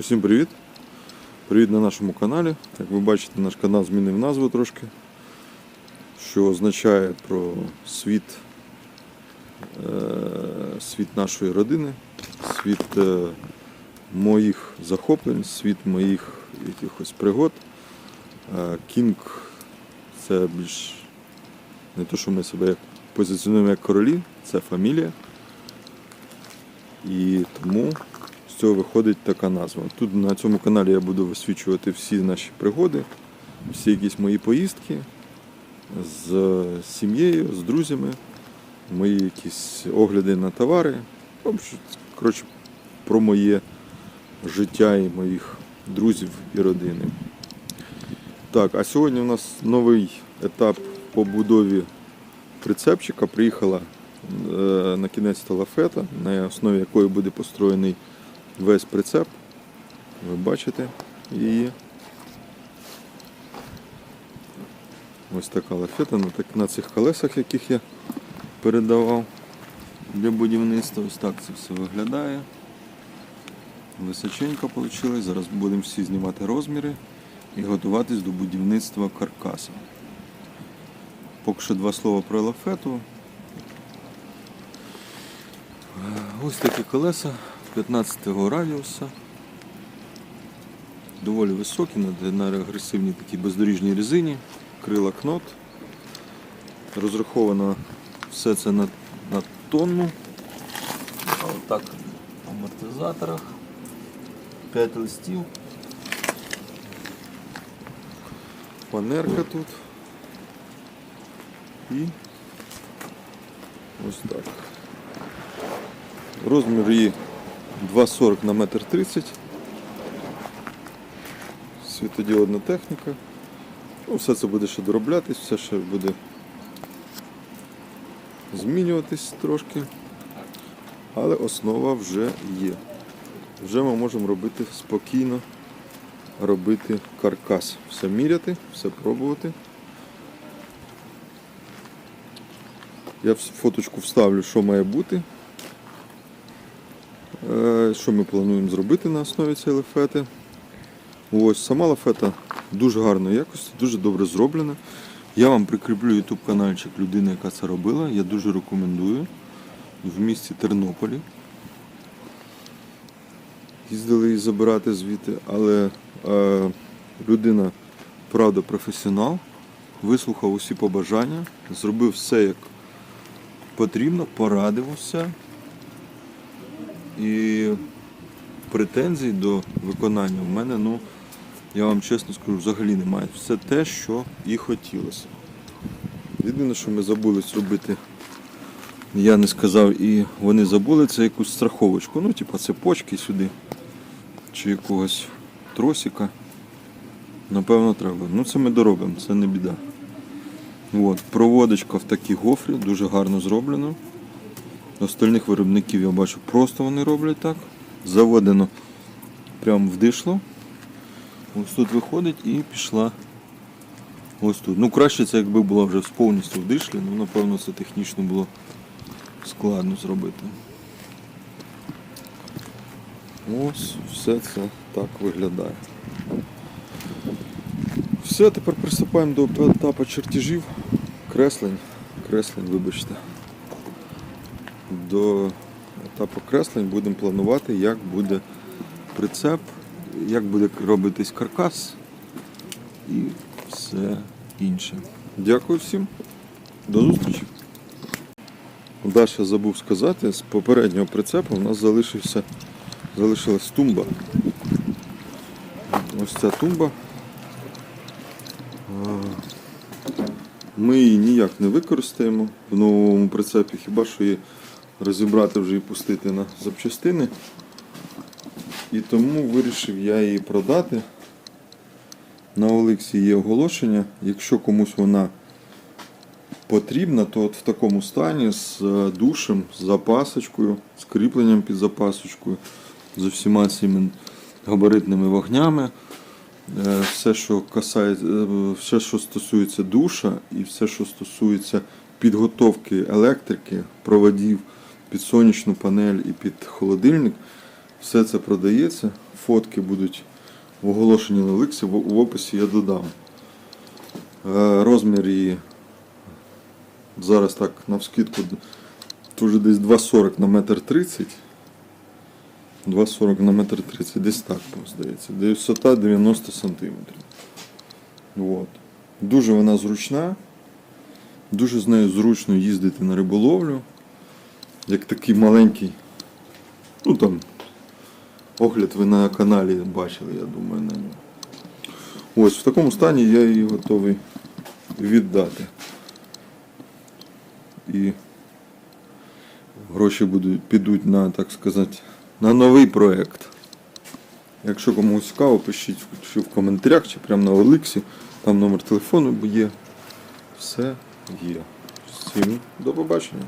Усім привіт! Привіт на нашому каналі. Як ви бачите, наш канал змінив назву трошки, що означає про світ, е, світ нашої родини, світ е, моїх захоплень, світ моїх якихось пригод. Е, Кінг це більш не те, що ми себе позиціонуємо як королі, це фамілія. І тому цього виходить така назва. Тут на цьому каналі я буду висвічувати всі наші пригоди, всі якісь мої поїздки з сім'єю, з друзями, мої якісь огляди на товари. Коротше, про моє життя і моїх друзів і родини. Так, а сьогодні у нас новий етап побудові прицепчика. Приїхала е, на кінець лафета, на основі якої буде построєний весь прицеп. Ви бачите її. Ось така лафета на, на цих колесах, яких я передавав для будівництва. Ось так це все виглядає. Височенько вийшло. Зараз будемо всі знімати розміри і готуватись до будівництва каркаса. Поки що два слова про лафету. Ось такі колеса 15-го радіуса. Доволі високі, на, агресивній такій бездоріжній резині, крила кнот. Розраховано все це на, на тонну. Отак в амортизаторах. 5 листів. Фанерка тут. І ось так. Розмір її 2,40 на 1,30 м. Світодіодна техніка. Ну, все це буде ще дороблятись, все ще буде змінюватись трошки. Але основа вже є. Вже ми можемо робити спокійно, робити каркас. Все міряти, все пробувати. Я фоточку вставлю, що має бути. Е, Що ми плануємо зробити на основі цієї лафети. Ось сама лафета дуже гарної якості, дуже добре зроблена. Я вам прикріплю YouTube каналчик людини, яка це робила. Я дуже рекомендую в місті Тернополі. Їздили її забирати звідти, але е, людина, правда, професіонал, вислухав усі побажання, зробив все як потрібно, порадив усе. І претензій до виконання в мене, ну, я вам чесно скажу, взагалі немає. Все те, що і хотілося. Єдине, що ми забули зробити, я не сказав, і вони забули, це якусь страховочку. Ну, типа цепочки сюди. Чи якогось тросика. Напевно, треба. Ну це ми доробимо, це не біда. От, проводочка в такій гофрі, дуже гарно зроблено. Остальних виробників я бачу, просто вони роблять так. Заведено прямо в дишло. Ось тут виходить і пішла ось тут. Ну краще це якби була вже повністю в дишлі, ну напевно це технічно було складно зробити. Ось все це так виглядає. Все, тепер приступаємо до етапу чертежів, креслень, креслень, вибачте. До етапу креслень будемо планувати, як буде прицеп, як буде робитись каркас і все інше. Дякую всім, до зустрічі. Даша забув сказати, з попереднього прицепу у нас залишився, залишилась тумба. Ось ця тумба. Ми її ніяк не використаємо в новому прицепі, хіба що її розібрати вже і пустити на запчастини. І тому вирішив я її продати. На Олексі є оголошення. Якщо комусь вона потрібна, то от в такому стані з е, душем, з запасочкою, з кріпленням під запасочкою, з усіма цими габаритними вогнями. Е, Все, що касається, е, все, що стосується душа, і все, що стосується підготовки електрики, проводів під сонячну панель і під холодильник, Все це продається. Фотки будуть в оголошенні на Ликсі, в описі я додам. Е, Розмір її зараз так навскидку дуже десь 2,40 на метр 30. 2,40 на метр 30, десь так, здається. Висота 90 сантиметрів. От. Дуже вона зручна. Дуже з нею зручно їздити на риболовлю. Як такий маленький. Ну там огляд ви на каналі бачили, я думаю, на ньому. Ось в такому стані я її готовий віддати. І гроші будуть, підуть на, так сказати, на новий проєкт. Якщо комусь цікаво, пишіть чи в коментарях, чи прямо на Олексі. Там номер телефону є. Все є. Всім до побачення.